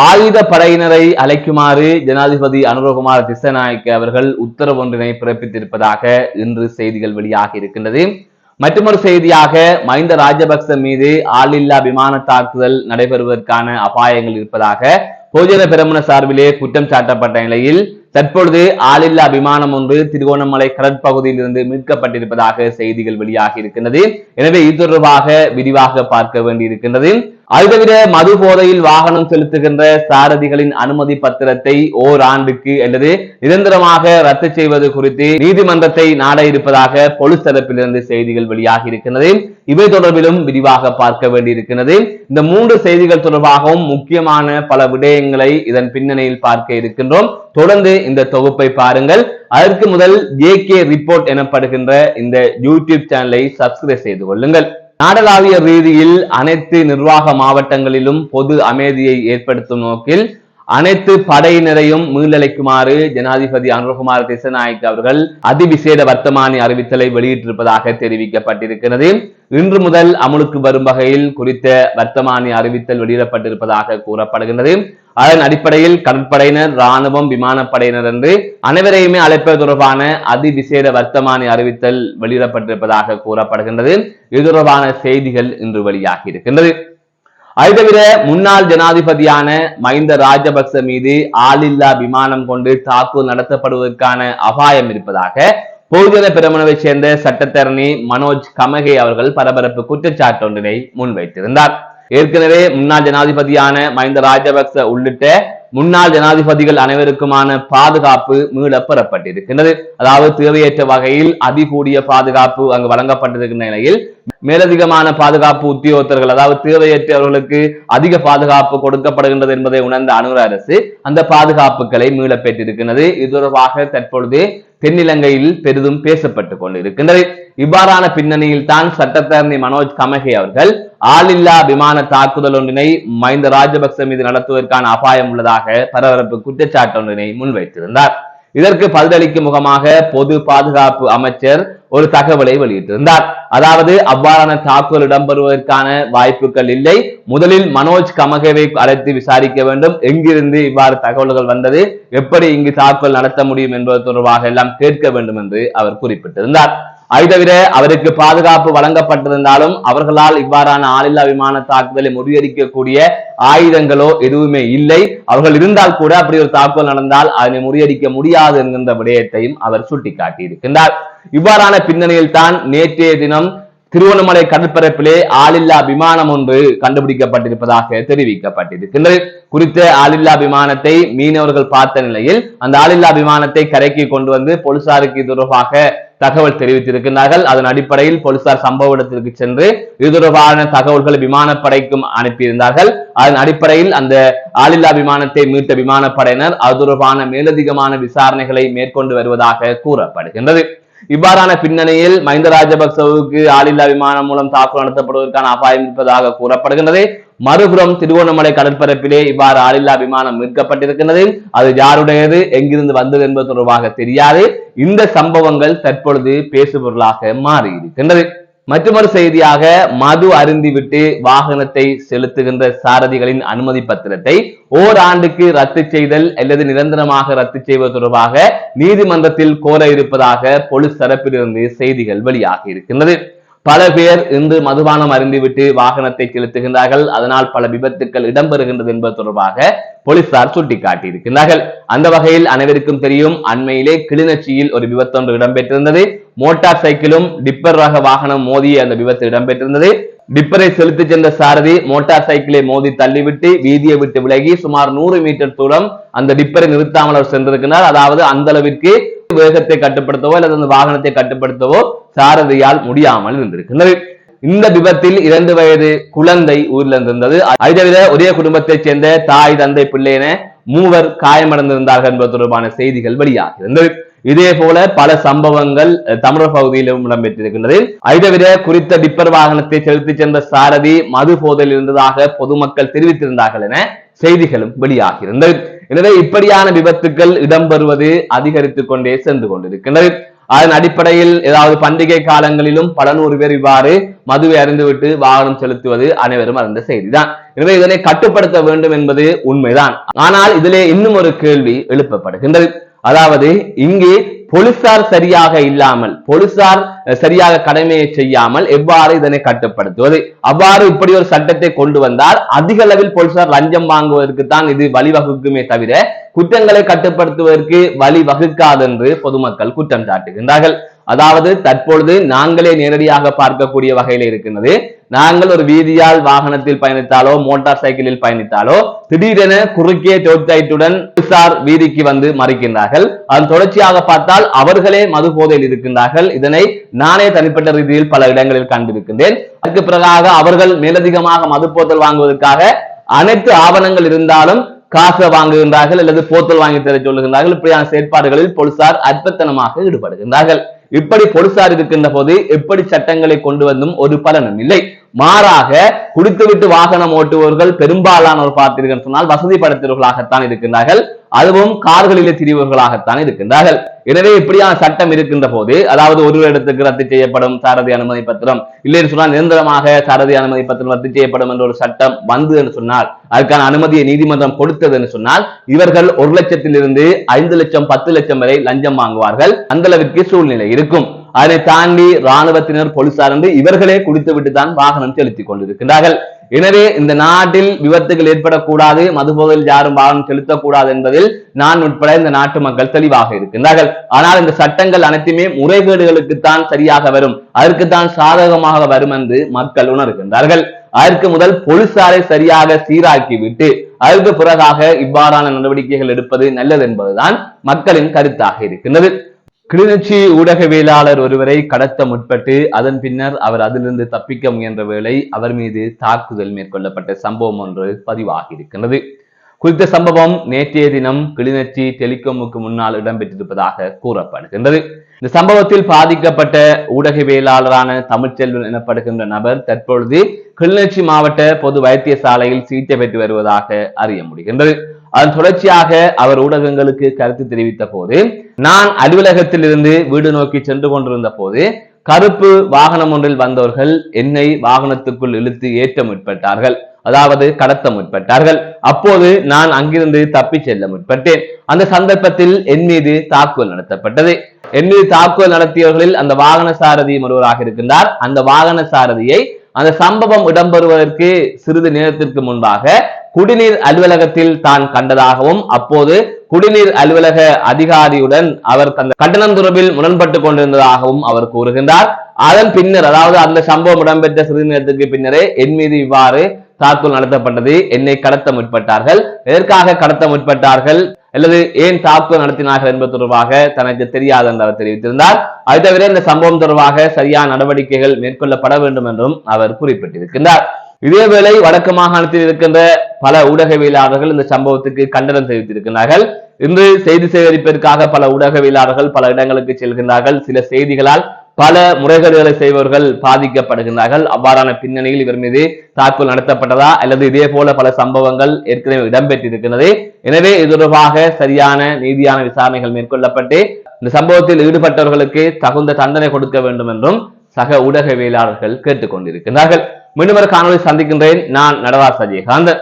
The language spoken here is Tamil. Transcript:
ஆயுத படையினரை அழைக்குமாறு ஜனாதிபதி அனுரகுமார் திசநாயக்க அவர்கள் உத்தரவு ஒன்றினை பிறப்பித்திருப்பதாக இன்று செய்திகள் வெளியாகி இருக்கின்றது. மற்றொரு செய்தியாக மஹிந்த ராஜபக்ச மீது ஆளில்லா விமான தாக்குதல் நடைபெறுவதற்கான அபாயங்கள் இருப்பதாக பொதுஜன பெருமன சார்பிலே குற்றம் சாட்டப்பட்ட நிலையில் தற்பொழுது ஆளில்லா விமானம் ஒன்று திருகோணமலை கடற்பகுதியில் இருந்து மீட்கப்பட்டிருப்பதாக செய்திகள் வெளியாகி இருக்கின்றது. எனவே இது தொடர்பாக விரிவாக பார்க்க வேண்டியிருக்கின்றது. அது தவிர மது போதையில் வாகனம் செலுத்துகின்ற சாரதிகளின் அனுமதி பத்திரத்தை ஓராண்டுக்கு அல்லது நிரந்தரமாக ரத்து செய்வது குறித்து நீதிமன்றத்தை நாட இருப்பதாக பொலிஸ் தரப்பிலிருந்து செய்திகள் வெளியாகி இருக்கின்றது. இவை தொடர்பிலும் விரிவாக பார்க்க வேண்டியிருக்கிறது இந்த மூன்று செய்திகள் தொடர்பாகவும் முக்கியமான பல விடயங்களை இதன் பின்னணியில் பார்க்க இருக்கின்றோம். தொடர்ந்து இந்த தொகுப்பை பாருங்கள். அதற்கு முதல் ஜே கே ரிப்போர்ட் எனப்படுகின்ற இந்த யூடியூப் சேனலை சப்ஸ்கிரைப் செய்து கொள்ளுங்கள். நாடளாவிய ரீதியில் அனைத்து நிர்வாக மாவட்டங்களிலும் பொது அமைதியை ஏற்படுத்தும் நோக்கில் அனைத்து படையினரையும் மீளழைக்குமாறு ஜனாதிபதி அனுரகுமார் திசநாயக் அவர்கள் அதிவிசேட வர்த்தமானி அறிவித்தலை வெளியிட்டிருப்பதாக தெரிவிக்கப்பட்டிருக்கிறது. இன்று முதல் அமுலுக்கு வரும் வகையில் குறித்த வர்த்தமானி அறிவித்தல் வெளியிடப்பட்டிருப்பதாக கூறப்படுகின்றது. அதன் அடிப்படையில் கடற்படையினர் ராணுவம் விமானப்படையினர் என்று அனைவரையுமே அழைப்பது தொடர்பான அதிவிசேட வர்த்தமானி அறிவித்தல் வெளியிடப்பட்டிருப்பதாக கூறப்படுகின்றது. இது தொடர்பான செய்திகள் இன்று வெளியாகி இருக்கின்றது. அது தவிர முன்னாள் ஜனாதிபதியான மஹிந்த ராஜபக்ச மீது ஆளில்லா விமானம் கொண்டு தாக்குதல் நடத்தப்படுவதற்கான அபாயம் இருப்பதாக பொதுஜன பிரமணவை சேர்ந்த சட்டத்தரணி மனோஜ் கமகே அவர்கள் பரபரப்பு குற்றச்சாட்டு ஒன்றினை முன்வைத்திருந்தார். ஏற்கனவே முன்னாள் ஜனாதிபதியான மஹிந்த ராஜபக்ச உள்ளிட்ட முன்னாள் ஜனாதிபதிகள் அனைவருக்குமான பாதுகாப்பு மீள பெறப்பட்டிருக்கின்றது அதாவது தேவையற்ற வகையில் அதிகூடிய பாதுகாப்பு அங்கு வழங்கப்பட்டிருக்கின்ற நிலையில் மேலதிகமான பாதுகாப்பு உத்தியோகத்தர்கள் அதாவது தேவையற்றவர்களுக்கு அதிக பாதுகாப்பு கொடுக்கப்படுகின்றது என்பதை உணர்ந்த அனுர அரசு அந்த பாதுகாப்புகளை மீள பெற்றிருக்கின்றது இது தொடர்பாக தற்பொழுது தென்னிலங்கையில் பெரிதும் பேசப்பட்டுக் கொண்டிருக்கின்றது. இவ்வாறான பின்னணியில் தான் சட்டத்தரணி மனோஜ் கமகே அவர்கள் ஆளில்லா விமான தாக்குதல் ஒன்றினை மஹிந்த ராஜபக்ச மீது நடத்துவதற்கான அபாயம் உள்ளதாக பரபரப்பு குற்றச்சாட்டு ஒன்றினை முன்வைத்திருந்தார். இதற்கு பதிலளிக்கும் முகமாக பொது பாதுகாப்பு அமைச்சர் ஒரு தகவலை வெளியிட்டிருந்தார். அதாவது அவ்வாறான தாக்குதல் இடம்பெறுவதற்கான வாய்ப்புகள் இல்லை. முதலில் மனோஜ் கமகேவை அழைத்து விசாரிக்க வேண்டும். எங்கிருந்து இவ்வாறு தகவல்கள் வந்தது? எப்படி இங்கு தாக்குதல் நடத்த முடியும் என்பது தொடர்பாக எல்லாம் கேட்க வேண்டும் என்று அவர் குறிப்பிட்டிருந்தார். அது தவிர அவருக்கு பாதுகாப்பு வழங்கப்பட்டிருந்தாலும் அவர்களால் இவ்வாறான ஆளில்லா விமான தாக்குதலை முறியடிக்கக்கூடிய ஆயுதங்களோ எதுவுமே இல்லை. அவர்கள் இருந்தால் கூட அப்படி ஒரு தாக்குதல் நடந்தால் அதனை முறியடிக்க முடியாது என்கின்ற விடயத்தையும் அவர் சுட்டிக்காட்டி இருக்கின்றார் இவ்வாறான பின்னணியில் தான் நேற்றைய தினம் திருவண்ணாமலை கடற்பரப்பிலே ஆளில்லா விமானம் ஒன்று கண்டுபிடிக்கப்பட்டிருப்பதாக தெரிவிக்கப்பட்டிருக்கின்றது. குறித்த ஆளில்லா விமானத்தை மீனவர்கள் பார்த்த நிலையில் அந்த ஆளில்லா விமானத்தை கரைக்கு கொண்டு வந்து போலீசாருக்கு தொடர்பாக தகவல் தெரிவித்திருக்கிறார்கள் அதன் அடிப்படையில் போலீசார் சம்பவ இடத்திற்கு சென்று இது தொடர்பான தகவல்களை விமானப்படைக்கும் அனுப்பியிருந்தார்கள். அதன் அடிப்படையில் அந்த ஆளில்லா விமானத்தை மீட்ட விமானப்படையினர் அது தொடர்பான மேலதிகமான விசாரணைகளை மேற்கொண்டு வருவதாக கூறப்படுகின்றது. இவ்வாறான பின்னணியில் மஹிந்த ராஜபக்சவுக்கு ஆளில்லா விமானம் மூலம் தாக்குதல் நடத்தப்படுவதற்கான அபாயம் இருப்பதாக கூறப்படுகின்றது. மறுபுறம் திருவோணமலை கடற்பரப்பிலே இவ்வாறு ஆளில்லா விமானம் மீட்கப்பட்டிருக்கிறது அது யாருடையது? எங்கிருந்து வந்தது என்பது தொடர்பாக தெரியாது. இந்த சம்பவங்கள் தற்பொழுது பேசுபொருளாக மாறி இருக்கின்றது மற்றொரு செய்தியாக மது அருந்திவிட்டு வாகனத்தை செலுத்துகின்ற சாரதிகளின் அனுமதி பத்திரத்தை ஓராண்டுக்கு ரத்து செய்தல் அல்லது நிரந்தரமாக ரத்து செய்வது தொடர்பாக நீதிமன்றத்தில் கோர இருப்பதாக போலீஸ் தரப்பிலிருந்து செய்திகள் வெளியாகி இருக்கின்றது பல பேர் இன்று மதுபானம் அருந்திவிட்டு வாகனத்தை செலுத்துகின்றார்கள். அதனால் பல விபத்துக்கள் இடம்பெறுகின்றது என்பது தொடர்பாக போலீசார் சுட்டிக்காட்டியிருக்கின்றார்கள். அந்த வகையில் அனைவருக்கும் தெரியும் அண்மையிலே கிளிநொச்சியில் ஒரு விபத்தொன்று இடம்பெற்றிருந்தது. மோட்டார் சைக்கிளும் டிப்பர் ரக வாகனம் மோதிய அந்த விபத்து இடம்பெற்றிருந்தது. டிப்பரை செலுத்திச் சென்ற சாரதி மோட்டார் சைக்கிளை மோதி தள்ளிவிட்டு வீதியை விட்டு விலகி சுமார் நூறு மீட்டர் தூரம் அந்த டிப்பரை நிறுத்தாமல் அவர் சென்றிருக்கிறார். அதாவது அந்த அளவிற்கு வேகத்தை கட்டுப்படுத்தவோ அல்லது அந்த வாகனத்தை கட்டுப்படுத்தவோ சாரதியால் முடியாமல் இருந்திருக்கிறது இந்த விபத்தில் இரண்டு வயது குழந்தை உயிரிழந்திருந்தது. இருந்தது ஒரே குடும்பத்தைச் சேர்ந்த தாய் தந்தை பிள்ளை என மூவர் காயமடைந்திருந்தார்கள் என்பது தொடர்பான செய்திகள் வெளியாகியிருந்தது. இதே போல பல சம்பவங்கள் தமிழர் பகுதியிலும் இடம்பெற்றிருக்கின்றது. அதை குறித்த டிப்பர் வாகனத்தை செலுத்தி சென்ற சாரதி மது போதையில் இருந்ததாக பொதுமக்கள் தெரிவித்திருந்தார்கள் என செய்திகளும் வெளியாகியிருந்தது. எனவே இப்படியான விபத்துக்கள் இடம்பெறுவது அதிகரித்துக் கொண்டே சென்று கொண்டிருக்கின்றது. அதன் அடிப்படையில் ஏதாவது பண்டிகை காலங்களிலும் பல நூறு பேர் இவ்வாறு மதுவை அறிந்துவிட்டு வாகனம் செலுத்துவது அனைவரும் அறிந்த செய்திதான். எனவே இதனை கட்டுப்படுத்த வேண்டும் என்பது உண்மைதான். ஆனால் இதிலே இன்னும் ஒரு கேள்வி எழுப்பப்படுகின்றது. அதாவது இங்கே போலீசார் சரியாக இல்லாமல் போலீசார் சரியாக கடமையை செய்யாமல் எவ்வாறு இதனை கட்டுப்படுத்துவது? அவ்வாறு இப்படி ஒரு சட்டத்தை கொண்டு வந்தால் அதிக அளவில் போலீசார் லஞ்சம் வாங்குவதற்கு தான் இது வழிவகுக்குமே தவிர குற்றங்களை கட்டுப்படுத்துவதற்கு வழி வகுக்காதென்று பொதுமக்கள் குற்றம் சாட்டுகின்றார்கள். அதாவது தற்பொழுது நாங்களே நேரடியாக பார்க்கக்கூடிய வகையில் இருக்கின்றது. நாங்கள் ஒரு வீதியால் வாகனத்தில் பயணித்தாலோ மோட்டார் சைக்கிளில் பயணித்தாலோ திடீரென குறுக்கே டோர்ச்லைட்டுடன் போலீசார் வீதிக்கு வந்து மறிக்கின்றார்கள். அதன் தொடர்ச்சியாக பார்த்தால் அவர்களே மது போதையில் இருக்கின்றார்கள். இதனை நானே தனிப்பட்ட ரீதியில் பல இடங்களில் கண்டிருக்கின்றேன். அதுக்கு பிறகாக அவர்கள் மேலதிகமாக மது போத்தல் வாங்குவதற்காக அனைத்து ஆவணங்கள் இருந்தாலும் காசை வாங்குகின்றார்கள் அல்லது போத்தல் வாங்கி தர சொல்லுகின்றார்கள். இப்படியான செயற்பாடுகளில் போலீசார் அற்பத்தனமாக ஈடுபடுகின்றார்கள். இப்படி போலீசார் இருக்கின்ற போது எப்படி சட்டங்களை கொண்டு வந்தும் ஒரு பலனும் இல்லை. மாறாக குடித்துவிட்டு வாகனம் ஓட்டுபவர்கள் பெரும்பாலானோர் பார்த்தீர்கள் சொன்னால் வசதி படைத்தவர்களாகத்தான் இருக்கின்றார்கள். அதுவும் கார்களிலே திரிவர்களாகத்தான் இருக்கின்றார்கள். எனவே இப்படியான சட்டம் இருக்கின்ற போது அதாவது ஒரு இடத்துக்கு ரத்து செய்யப்படும் சாரதி அனுமதி பத்திரம் இல்லைன்னு சொன்னால் நிரந்தரமாக சாரதி அனுமதி பத்திரம் ரத்து செய்யப்படும் என்ற ஒரு சட்டம் வந்து என்று சொன்னால் அதுக்கான அனுமதியை நீதிமன்றம் கொடுத்தது என்று சொன்னால் இவர்கள் ஒரு லட்சத்திலிருந்து ஐந்து லட்சம் பத்து லட்சம் வரை லஞ்சம் வாங்குவார்கள். அந்த அளவிற்கு சூழ்நிலை இருக்கும். அதை தாண்டி ராணுவத்தினர் போலீசார் என்று இவர்களே குடித்துவிட்டு தான் வாகனம் செலுத்திக் கொண்டிருக்கிறார்கள் எனவே இந்த நாட்டில் விபத்துகள் ஏற்படக்கூடாது மதுபோதையில் யாரும் வாகனம் செலுத்தக்கூடாது என்பதில் நான் உட்பட இந்த நாட்டு மக்கள் தெளிவாக இருக்கின்றார்கள். ஆனால் இந்த சட்டங்கள் அனைத்துமே முறைகேடுகளுக்குத்தான் சரியாக வரும் அதற்குத்தான் சாதகமாக வரும் என்று மக்கள் உணர்கின்றார்கள். அதற்கு முதல் போலீசாரை சரியாக சீராக்கிவிட்டு அதற்கு பிறகாக இவ்வாறான நடவடிக்கைகள் எடுப்பது நல்லது என்பதுதான் மக்களின் கருத்தாக இருக்கின்றது. கிளிநொச்சி ஊடகவியலாளர் ஒருவரை கடத்த முற்பட்டு அதன் பின்னர் அவர் அதிலிருந்து தப்பிக்க முயன்ற வேளை அவர் மீது தாக்குதல் மேற்கொள்ளப்பட்ட சம்பவம் ஒன்று பதிவாகி இருக்கின்றது குறித்த சம்பவம் நேற்றைய தினம் கிளிநொச்சி டெலிகாமுக்கு முன்னால் இடம்பெற்றிருப்பதாக கூறப்படுகின்றது. இந்த சம்பவத்தில் பாதிக்கப்பட்ட ஊடகவியலாளரான தமிழ்ச்செல்வன் எனப்படுகின்ற நபர் தற்பொழுது கிளிநொச்சி மாவட்ட பொது வைத்தியசாலையில் சிகிச்சை பெற்று வருவதாக அறிய முடிகின்றது. அதன் தொடர்ச்சியாக அவர் ஊடகங்களுக்கு கருத்து தெரிவித்த போது நான் அலுவலகத்தில் இருந்து வீடு நோக்கி சென்று கொண்டிருந்த போது கருப்பு வாகனம் ஒன்றில் வந்தவர்கள் என்னை வாகனத்துக்குள் இழுத்து ஏற்ற முற்பட்டார்கள். அதாவது கடத்த முற்பட்டார்கள். அப்போது நான் அங்கிருந்து தப்பி செல்ல முற்பட்டேன். அந்த சந்தர்ப்பத்தில் என் மீது தாக்குதல் நடத்தப்பட்டது. என் மீது தாக்குதல் நடத்தியவர்களில் அந்த வாகன சாரதியும் ஒருவராக இருக்கின்றார். அந்த வாகன சாரதியை அந்த சம்பவம் இடம்பெறுவதற்கு சிறிது நேரத்திற்கு முன்பாக குடிநீர் அலுவலகத்தில் தான் கண்டதாகவும் அப்போது குடிநீர் அலுவலக அதிகாரியுடன் அவர் தந்த கட்டணம் தொடர்பில் முரண்பட்டு கொண்டிருந்ததாகவும் அவர் கூறுகின்றார். அதன் பின்னர் அதாவது அந்த சம்பவம் இடம்பெற்ற சிறிது நேரத்துக்கு பின்னரே என் மீது இவ்வாறு தாக்குதல் நடத்தப்பட்டது. என்னை கடத்த முற்பட்டார்கள். எதற்காக கடத்த முற்பட்டார்கள்? அல்லது ஏன் தாக்குதல் நடத்தினார்கள் என்பது தொடர்பாக தனக்கு தெரியாது என்று அவர் தெரிவித்திருந்தார். அது தவிர இந்த சம்பவம் தொடர்பாக சரியான நடவடிக்கைகள் மேற்கொள்ளப்பட வேண்டும் என்றும் அவர் குறிப்பிட்டிருக்கின்றார். இதேவேளை வடக்கு மாகாணத்தில் இருக்கின்ற பல ஊடகவியலாளர்கள் இந்த சம்பவத்துக்கு கண்டனம் தெரிவித்திருக்கிறார்கள். இன்று செய்தி சேகரிப்பதற்காக பல ஊடகவியலாளர்கள் பல இடங்களுக்கு செல்கின்றார்கள். சில செய்திகளால் பல முறைகேடுகளை செய்பவர்கள் பாதிக்கப்படுகின்றார்கள். அவ்வாறான பின்னணியில் இவர் மீது தாக்குதல் நடத்தப்பட்டதா அல்லது இதே போல பல சம்பவங்கள் ஏற்கனவே இடம்பெற்றிருக்கிறது. எனவே இது தொடர்பாக சரியான நீதியான விசாரணைகள் மேற்கொள்ளப்பட்டு இந்த சம்பவத்தில் ஈடுபட்டவர்களுக்கு தகுந்த தண்டனை கொடுக்க வேண்டும் என்றும் சக ஊடகவியலாளர்கள் கேட்டுக்கொண்டிருக்கிறார்கள் மீண்டும் ஒரு காணொலி சந்திக்கின்றேன். நான் நடராஜ் அஜயகாந்தன்